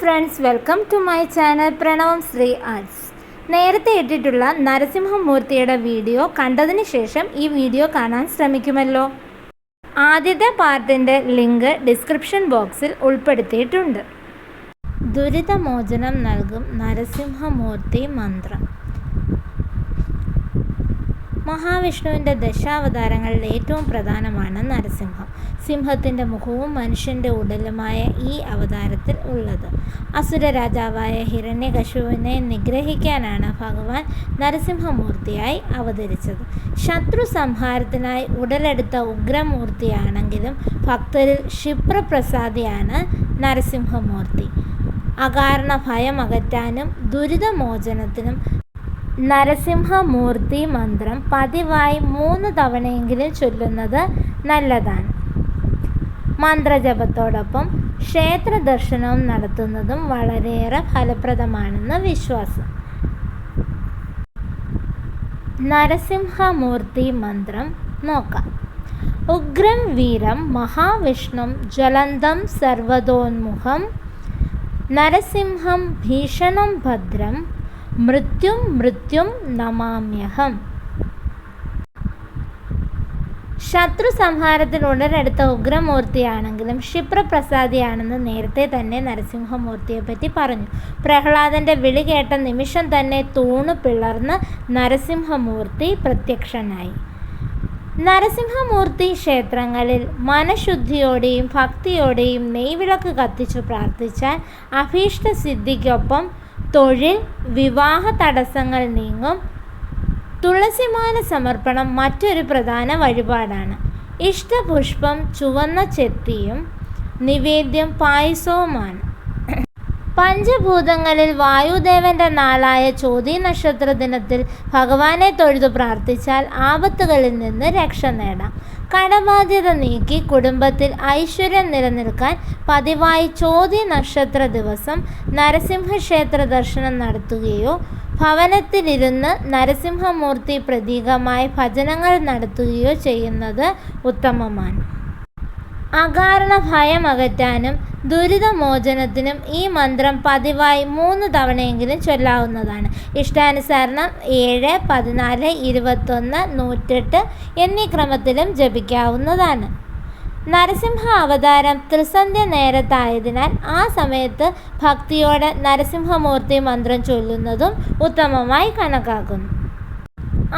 Friends welcome to my channel Pranavam Sree Arts നേരത്തെ ഇട്ടിട്ടുള്ള നരസിംഹമൂർത്തിയുടെ video കണ്ടതിന് ശേഷം ഈ വീഡിയോ കാണാൻ ശ്രമിക്കുമല്ലോ. ആദ്യത്തെ പാർട്ടിന്റെ ലിങ്ക് ഡിസ്ക്രിപ്ഷൻ ബോക്സിൽ ഉൾപ്പെടുത്തിയിട്ടുണ്ട്. ദുരിതമോചനം നൽകും നരസിംഹമൂർത്തി മന്ത്രം. മഹാവിഷ്ണുവിന്റെ ദശാവതാരങ്ങളിൽ ഏറ്റവും പ്രധാനമാണ് നരസിംഹം. സിംഹത്തിന്റെ മുഖവും മനുഷ്യന്റെ ഉടലുമായ ഈ അവതാരത്തിൽ ഉള്ളത്. അസുര രാജാവായ ഹിരണ്യകശുവിനെ നിഗ്രഹിക്കാനാണ് ഭഗവാൻ നരസിംഹമൂർത്തിയായി അവതരിച്ചത്. ശത്രു സംഹാരത്തിനായി ഉടലെടുത്ത ഉഗ്രമൂർത്തിയാണെങ്കിലും ഭക്തരിൽ ക്ഷിപ്രപ്രസാദിയാണ് നരസിംഹമൂർത്തി. അകാരണ ഭയം അകറ്റാനും ദുരിതമോചനത്തിനും നരസിംഹമൂർത്തി മന്ത്രം പതിവായി മൂന്ന് തവണയെങ്കിലും ചൊല്ലുന്നത് നല്ലതാണ്. മന്ത്രജപത്തോടൊപ്പം ക്ഷേത്ര ദർശനവും നടത്തുന്നതും വളരെയേറെ ഫലപ്രദമാണെന്ന് വിശ്വാസം. നരസിംഹമൂർത്തി മന്ത്രം നോക്കാം. ഉഗ്രം വീരം മഹാവിഷ്ണു ജ്വലന്തം സർവതോന്മുഖം നരസിംഹം ഭീഷണം ഭദ്രം മൃത്യും മൃത്യും നമാമ്യഹം. ശത്രു സംഹാരത്തിൽ ഉടലെടുത്ത ഉഗ്രമൂർത്തിയാണെങ്കിലും ക്ഷിപ്രപ്രസാദിയാണെന്ന് നേരത്തെ തന്നെ നരസിംഹമൂർത്തിയെപ്പറ്റി പറഞ്ഞു. പ്രഹ്ലാദന്റെ വിളി കേട്ട നിമിഷം തന്നെ തൂണു പിളർന്ന് നരസിംഹമൂർത്തി പ്രത്യക്ഷനായി. നരസിംഹമൂർത്തി ക്ഷേത്രങ്ങളിൽ മനഃശുദ്ധിയോടെയും ഭക്തിയോടെയും നെയ്വിളക്ക് കത്തിച്ചു പ്രാർത്ഥിച്ചാൽ അഭീഷ്ട സിദ്ധിക്കൊപ്പം തൊഴിൽ വിവാഹ തടസ്സങ്ങൾ നീങ്ങും. തുളസിമാല സമർപ്പണം മറ്റൊരു പ്രധാന വഴിപാടാണ്. ഇഷ്ടപുഷ്പം ചുവന്ന ചെത്തിയും നിവേദ്യം പായസവുമാണ്. പഞ്ചഭൂതങ്ങളിൽ വായുദേവന്റെ നാളായ ചോതി നക്ഷത്ര ദിനത്തിൽ ഭഗവാനെ തൊഴുതു പ്രാർത്ഥിച്ചാൽ ആപത്തുകളിൽ നിന്ന് രക്ഷ നേടാം. കടബാധ്യത നീക്കി കുടുംബത്തിൽ ഐശ്വര്യം നിലനിൽക്കാൻ പതിവായി ചോതി നക്ഷത്ര ദിവസം നരസിംഹക്ഷേത്ര ദർശനം നടത്തുകയോ ഭവനത്തിലിരുന്ന് നരസിംഹമൂർത്തി പ്രതീകമായി ഭജനങ്ങൾ നടത്തുകയോ ചെയ്യുന്നത് ഉത്തമമാണ്. അകാരണ ഭയമകറ്റാനും ദുരിതമോചനത്തിനും ഈ മന്ത്രം പതിവായി മൂന്ന് തവണയെങ്കിലും ചൊല്ലാവുന്നതാണ്. ഇഷ്ടാനുസരണം ഏഴ് പതിനാല് ഇരുപത്തൊന്ന് നൂറ്റെട്ട് എന്നീ ക്രമത്തിലും ജപിക്കാവുന്നതാണ്. നരസിംഹ അവതാരം ത്രിസന്ധ്യ നേരത്തായതിനാൽ ആ സമയത്ത് ഭക്തിയോടെ നരസിംഹമൂർത്തി മന്ത്രം ചൊല്ലുന്നതും ഉത്തമമായി കണക്കാക്കുന്നു.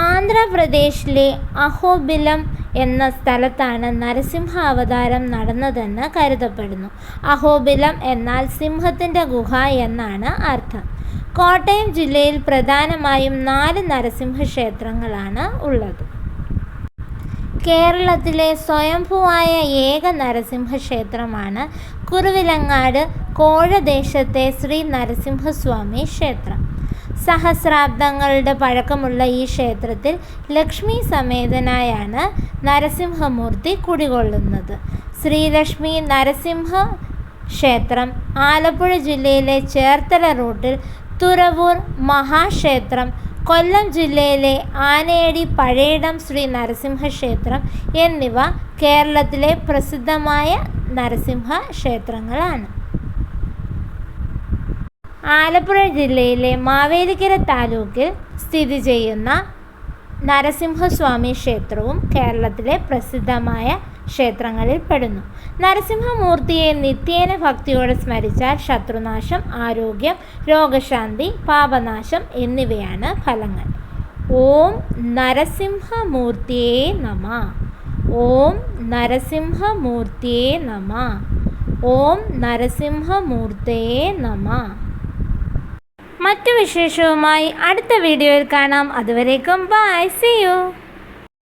ആന്ധ്രാപ്രദേശിലെ അഹോബിലം എന്ന സ്ഥലത്താണ് നരസിംഹ അവതാരം നടന്നതെന്ന് കരുതപ്പെടുന്നു. അഹോബിലം എന്നാൽ സിംഹത്തിന്റെ ഗുഹ എന്നാണ് അർത്ഥം. കോട്ടയം ജില്ലയിൽ പ്രധാനമായും നാല് നരസിംഹ ക്ഷേത്രങ്ങളാണ് ഉള്ളത്. കേരളത്തിലെ സ്വയംഭുവായ ഏക നരസിംഹ ക്ഷേത്രമാണ് കുറുവിലങ്ങാട് കോഴദേശത്തെ ശ്രീ നരസിംഹസ്വാമി ക്ഷേത്രം. സഹസ്രാബ്ദങ്ങളുടെ പഴക്കമുള്ള ഈ ക്ഷേത്രത്തിൽ ലക്ഷ്മി സമേതനായാണ് നരസിംഹമൂർത്തി കുടികൊള്ളുന്നത്. ശ്രീലക്ഷ്മി നരസിംഹ ക്ഷേത്രം ആലപ്പുഴ ജില്ലയിലെ ചേർത്തല റൂട്ടിൽ തുറവൂർ മഹാക്ഷേത്രം കൊല്ലം ജില്ലയിലെ ആനയടി പഴയിടം ശ്രീ നരസിംഹ ക്ഷേത്രം എന്നിവ കേരളത്തിലെ പ്രസിദ്ധമായ നരസിംഹ ക്ഷേത്രങ്ങളാണ്. ആലപ്പുഴ ജില്ലയിലെ മാവേലിക്കര താലൂക്കിൽ സ്ഥിതി ചെയ്യുന്ന നരസിംഹസ്വാമി ക്ഷേത്രവും കേരളത്തിലെ പ്രസിദ്ധമായ ക്ഷേത്രങ്ങളിൽ പെടുന്നു. നരസിംഹമൂർത്തിയെ നിത്യേന ഭക്തിയോടെ സ്മരിച്ചാൽ ശത്രുനാശം ആരോഗ്യം രോഗശാന്തി പാപനാശം എന്നിവയാണ് ഫലങ്ങൾ. ഓം നരസിംഹമൂർത്തിയേ നമ. ഓം നരസിംഹമൂർത്തിയേ നമ. ഓം നരസിംഹമൂർത്തയേ നമ. മറ്റു വിശേഷവുമായി അടുത്ത വീഡിയോയിൽ കാണാം. അതുവരേക്കും ബൈ സി യു